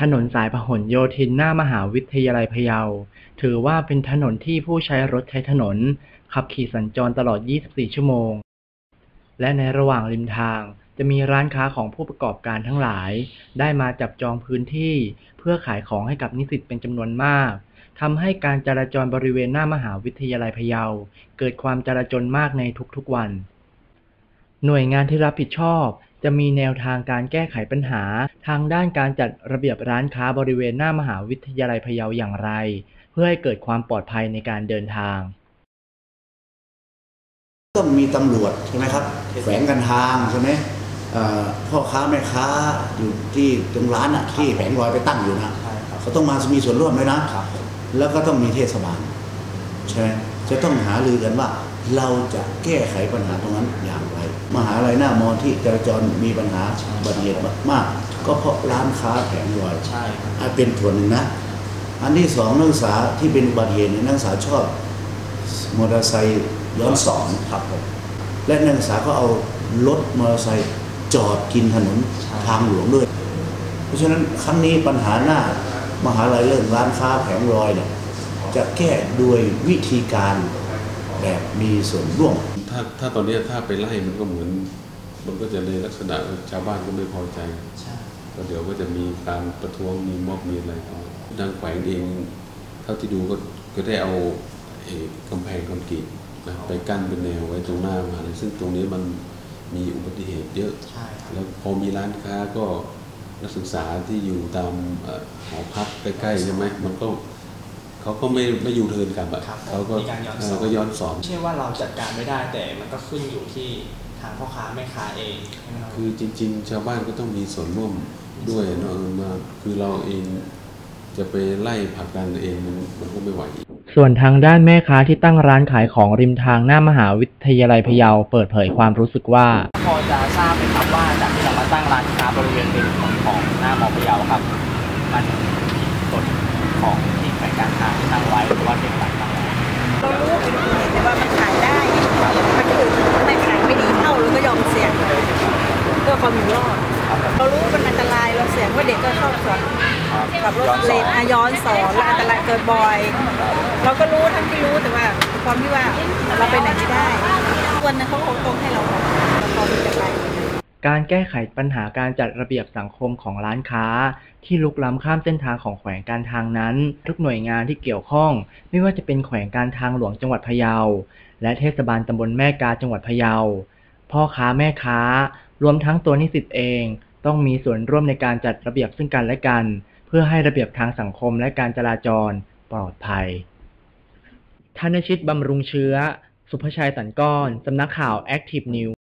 ถนนสายพหลโยธินหน้ามหาวิทยาลัยพะเยา ถือว่าเป็นถนนที่ผู้ใช้รถใช้ถนน ขับขี่สัญจรตลอด 24 ชั่วโมง และในระหว่างริมทางจะมีร้านค้าของผู้ประกอบการทั้งหลาย ได้มาจับจองพื้นที่เพื่อขายของให้กับนิสิตเป็นจำนวนมากทำให้การจราจรบริเวณหน้ามหาวิทยาลัยพะเยา เกิดความจราจรมากในทุกๆวัน หน่วยงานที่รับผิดชอบ จะมีแนวทางการแก้ไขปัญหา ทางด้านการจัดระเบียบร้านค้าบริเวณหน้ามหาวิทยาลัยพะเยาอย่างไร เพื่อให้เกิดความปลอดภัยในการเดินทางต้องมีตำรวจใช่ไหมครับแฝงกันทางใช่ไหมเอ่อพ่อค้าแม่ค้าอยู่ที่ตรงร้านอะที่แผงลอยไปตั้งอยู่นะใช่ครับเขาต้องมามีส่วนร่วมด้วยนะครับผมแล้วก็ต้องมีเทศบาลใช่ไหมจะต้องหารือกันว่า เราจะแก้ไขปัญหาตรงนั้นอย่างไร มหาลัยหน้ามอที่จราจรมีปัญหาอุบัติเหตุมาก ก็เพราะร้านค้าแผงลอยใช่ครับอะเป็นส่วนหนึ่งนะ อันที่สองนักศึกษาที่เป็นอุบัติเหตุเนี่ยนักศึกษาชอบมอเตอร์ไซค์ย้อนสอนครับผมและนักศึกษาก็เอารถมอเตอร์ไซค์จอดกินถนนใช่ทางหลวงด้วย เพราะฉะนั้นครั้งนี้ปัญหาหน้ามหาลัยเรื่องร้านค้าแผงลอยเนี่ยจะแก้ด้วยวิธีการ แบบมีส่วนร่วม ถ้าถ้าตอนเนี้ยถ้าไปไล่มันก็เหมือน มันก็จะในลักษณะชาวบ้านก็ไม่พอใจใช่ก็เดี๋ยวก็จะมีการประท้วงมีม็อบมีอะไรก็ทางแขวงเองเท่าที่ดูก็ก็ได้เอาเอ่อกำแพงคอนกรีตนะไปกั้นเป็นแนวไว้ตรงหน้ามหาเลยซึ่งตรงนี้มันมีอุบัติเหตุเยอะใช่ครับแล้วพอมีร้านค้าก็นักศึกษาที่อยู่ตามเอ่อหอพักใกล้ๆใช่ไหมมันก็ เขาก็ไม่ไม่อยู่เทิร์นกลับอะครับเขาก็มีการย้อนสอนเออก็ย้อนสอนไม่ใช่ว่าเราจัดการไม่ได้แต่มันก็ขึ้นอยู่ที่ทางพ่อค้าแม่ค้าเองใช่ไหมครับคือจริง ๆ ชาวบ้านก็ต้องมีส่วนร่วมด้วยเนาะเออมาคือเราเองจะไปไล่ผลักดันเองมันมันก็ไม่ไหวส่วนทางด้านแม่ค้าที่ตั้งร้านขายของริมทางหน้ามหาวิทยาลัยพะเยาเปิดเผยความรู้สึกว่าพอจะทราบไหมครับว่าจากที่เรามาตั้งร้านค้าบริเวณริมถนนของหน้ามอพะเยาครับ รารู้ว่ามันอันตรายเราเสี่ยงว่าเด็กก็ชอบสวนขับรถเลนอะย้อนสอนและอันตรายเกิดบ่อย เราก็รู้ทั้งที่รู้แต่ว่าความที่ว่าเราไปไหนไม่ได้วันนั้นเขาคงคงให้เราเราพอที่จะไปการแก้ไขปัญหาการจัดระเบียบสังคมของร้านค้า ที่ลุกล้ำข้ามเส้นทางของแขวงการทางนั้น ทุกหน่วยงานที่เกี่ยวข้อง ไม่ว่าจะเป็นแขวงการทางหลวงจังหวัดพะเยา และเทศบาลตำบลแม่กาจังหวัดพะเยา พ่อค้าแม่ค้ารวมทั้งตัวนิสิตเอง ต้องมีส่วนร่วมในการจัดระเบียบซึ่งกันและกัน เพื่อให้ระเบียบทางสังคมและการจราจรปลอดภัยธนชิตบำรุงเชื้อ สุภชัยสันก้อน สำนักข่าว Active News